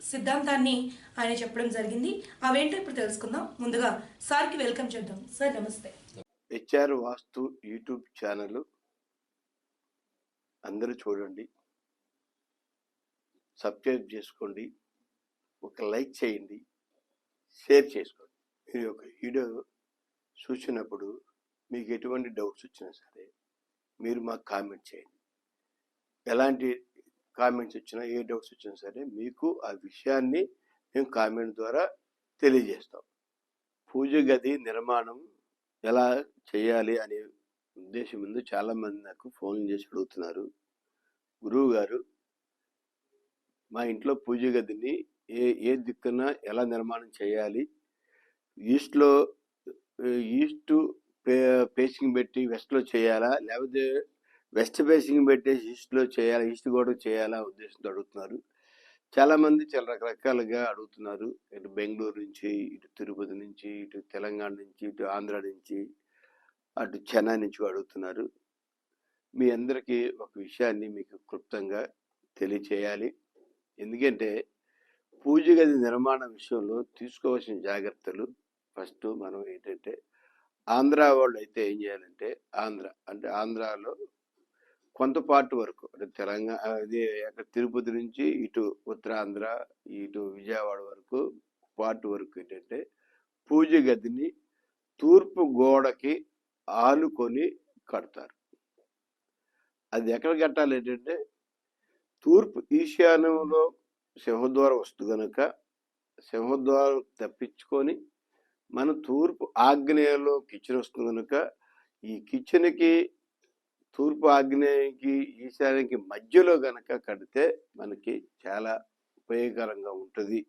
సిద్ధాంతాన్ని ఆయన చెప్పడం జరిగింది. అవేంటో ఇప్పుడు తెలుసుకుందాం. ముందుగా సార్కి వెల్కమ్ చేద్దాం. సార్ నమస్తే. హెచ్ఆర్ వాస్తు యూట్యూబ్ ఛానల్ అందరూ చూడండి సబ్స్క్రైబ్ చేసుకోండి ఒక లైక్ చేయండి షేర్ చేసుకోండి. మీరు ఒక వీడియో చూసినప్పుడు మీకు ఎటువంటి డౌట్స్ వచ్చినా సరే మీరు మాకు కామెంట్ చేయండి. ఎలాంటి కామెంట్స్ వచ్చినా ఏ డౌట్స్ వచ్చినా సరే మీకు ఆ విషయాన్ని మేము కామెంట్ ద్వారా తెలియజేస్తాం. పూజ గది నిర్మాణం ఎలా చేయాలి అనే ఉద్దేశం ముందు చాలామంది నాకు ఫోన్ చేసి అడుగుతున్నారు. గురువు గారు మా ఇంట్లో పూజ గదిని ఏ ఏ దిక్కున ఎలా నిర్మాణం చేయాలి? ఈస్ట్లో ఈస్ట్ పేసింగ్ పెట్టి వెస్ట్లో చేయాలా? లేకపోతే వెస్ట్ ఫేసింగ్ పెట్టేసి ఈస్ట్లో చేయాలి ఈస్ట్ కూడా చేయాలా ఉద్దేశంతో అడుగుతున్నారు. చాలామంది చాలా రకరకాలుగా అడుగుతున్నారు. ఇటు బెంగళూరు నుంచి ఇటు తిరుపతి నుంచి ఇటు తెలంగాణ నుంచి ఇటు ఆంధ్ర నుంచి అటు చెన్నై నుంచి కూడా అడుగుతున్నారు. మీ అందరికీ ఒక విషయాన్ని మీకు క్లుప్తంగా తెలియచేయాలి. ఎందుకంటే పూజ గది నిర్మాణ విషయంలో తీసుకోవాల్సిన జాగ్రత్తలు ఫస్ట్ మనం ఏంటంటే ఆంధ్ర వాళ్ళు అయితే ఏం చేయాలంటే ఆంధ్ర అంటే ఆంధ్రాలో కొంత పార్ట్ వరకు. అంటే తెలంగాణ అది అక్కడ తిరుపతి నుంచి ఇటు ఉత్తరాంధ్ర ఇటు విజయవాడ వరకు పార్ట్ వరకు ఏంటంటే పూజ గదిని తూర్పు గోడకి ఆనుకొని కడతారు. అది ఎక్కడ కట్టాలి ఏంటంటే తూర్పు ఈశాన్యంలో సింహద్వారం వస్తుంది కనుక సింహద్వారం తప్పించుకొని మన తూర్పు ఆగ్నేయంలో కిచెన్ వస్తుంది కనుక ఈ కిచెన్కి తూర్పు ఆగ్నేయకి ఈశాన్యకి మధ్యలో గనక కడితే మనకి చాలా ఉపయోగకరంగా ఉంటుంది.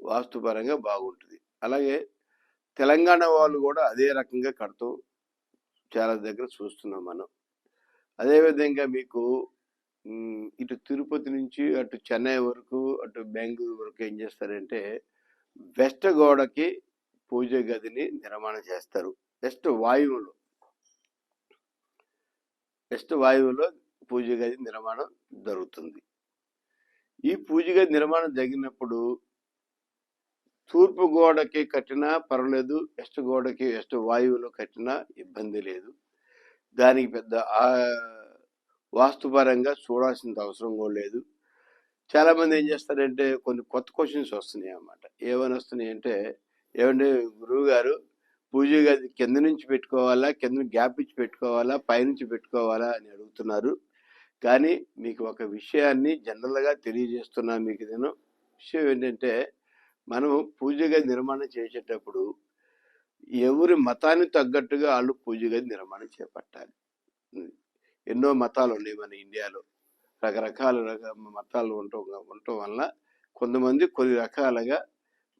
వాస్తుపరంగా బాగుంటుంది. అలాగే తెలంగాణ వాళ్ళు కూడా అదే రకంగా కడతాం చాలా దగ్గర చూస్తున్నాం మనం. అదేవిధంగా మీకు ఇటు తిరుపతి నుంచి అటు చెన్నై వరకు అటు బెంగళూరు వరకు ఏం చేస్తారంటే వెస్ట్ గోడకి పూజ గదిని నిర్మాణం చేస్తారు. వెస్ట్ వాయువులో. వెస్ట్ వాయువులో పూజ గది నిర్మాణం జరుగుతుంది. ఈ పూజ గది నిర్మాణం జరిగినప్పుడు తూర్పు గోడకి కట్టినా పర్వాలేదు వెస్ట్ గోడకి వెస్ట్ వాయువులో కట్టినా ఇబ్బంది లేదు. దానికి పెద్ద వాస్తుపరంగా చూడాల్సిన అవసరం కూడా లేదు. చాలామంది ఏం చేస్తారంటే కొన్ని కొత్త క్వశ్చన్స్ వస్తున్నాయి అన్నమాట ఏమని వస్తున్నాయి అంటే ఏమంటే గురువు గారు పూజ గది కింద నుంచి పెట్టుకోవాలా? కింద గ్యాప్ ఇచ్చి పెట్టుకోవాలా? పైనుంచి పెట్టుకోవాలా? అని అడుగుతున్నారు. కానీ మీకు ఒక విషయాన్ని జనరల్గా తెలియజేస్తున్నా మీకు నేను. విషయం ఏంటంటే మనం పూజ గది నిర్మాణం చేసేటప్పుడు ఎవరి మతానికి తగ్గట్టుగా వాళ్ళు పూజ గది నిర్మాణం చేపట్టాలి. ఎన్నో మతాలు ఉన్నాయి మన ఇండియాలో. రకరకాల రక మతాలు ఉండటం ఉండటం వల్ల కొంతమంది కొన్ని రకాలుగా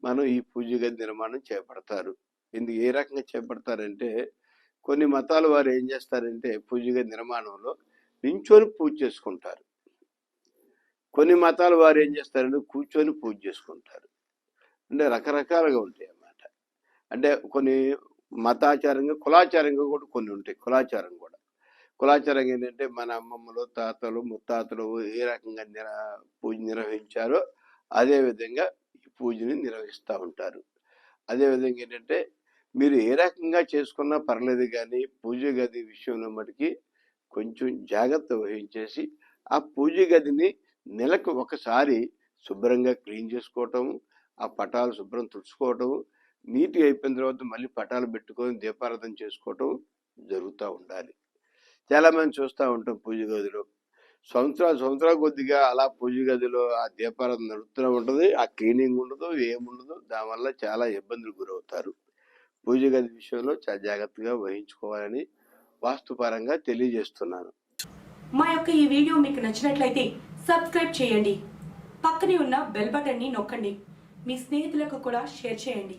మనం ఈ పూజ గది నిర్మాణం చేపడతారు. ఎందుకు ఏ రకంగా చేపడతారంటే కొన్ని మతాల వారు ఏం చేస్తారంటే పూజగా నిర్మాణంలో నించొని పూజ చేసుకుంటారు. కొన్ని మతాల వారు ఏం చేస్తారంటే కూర్చొని పూజ చేసుకుంటారు. అంటే రకరకాలుగా ఉంటాయి అన్నమాట. అంటే కొన్ని మతాచారంగా కులాచారంగా కూడా కొన్ని ఉంటాయి కులాచారం కూడా. కులాచారం ఏంటంటే మన అమ్మమ్మలు తాతలు ముత్తాతలు ఏ రకంగా నిర పూజ నిర్వహించారో అదేవిధంగా ఈ పూజని నిర్వహిస్తూ ఉంటారు. అదేవిధంగా ఏంటంటే మీరు ఏ రకంగా చేసుకున్నా పర్లేదు కానీ పూజ గది విషయంలో మటుకి కొంచెం జాగ్రత్త వహించేసి ఆ పూజ గదిని నెలకు ఒకసారి శుభ్రంగా క్లీన్ చేసుకోవటం ఆ పటాలు శుభ్రం తుడుచుకోవటం నీట్గా అయిపోయిన తర్వాత మళ్ళీ పటాలు పెట్టుకొని దీపారాధన చేసుకోవటం జరుగుతూ ఉండాలి. చాలా మంది చూస్తూ ఉంటాం పూజ గదిలో. సంవత్సరాలు సంవత్సరాల కొద్దిగా అలా పూజ గదిలో ఆ దీపారాధన నడుస్తూనే ఉంటుంది. ఆ క్లీనింగ్ ఉండదు ఏముండదు దానివల్ల చాలా ఇబ్బందులు గురవుతారు. పూజ గది విషయంలో చాలా జాగ్రత్తగా వహించుకోవాలని వాస్తుపరంగా తెలియజేస్తున్నాను. మా యొక్క ఈ వీడియో మీకు నచ్చినట్లయితే సబ్స్క్రైబ్ చేయండి. పక్కనే ఉన్న బెల్ బటన్ని నొక్కండి. మీ స్నేహితులకు కూడా షేర్ చేయండి.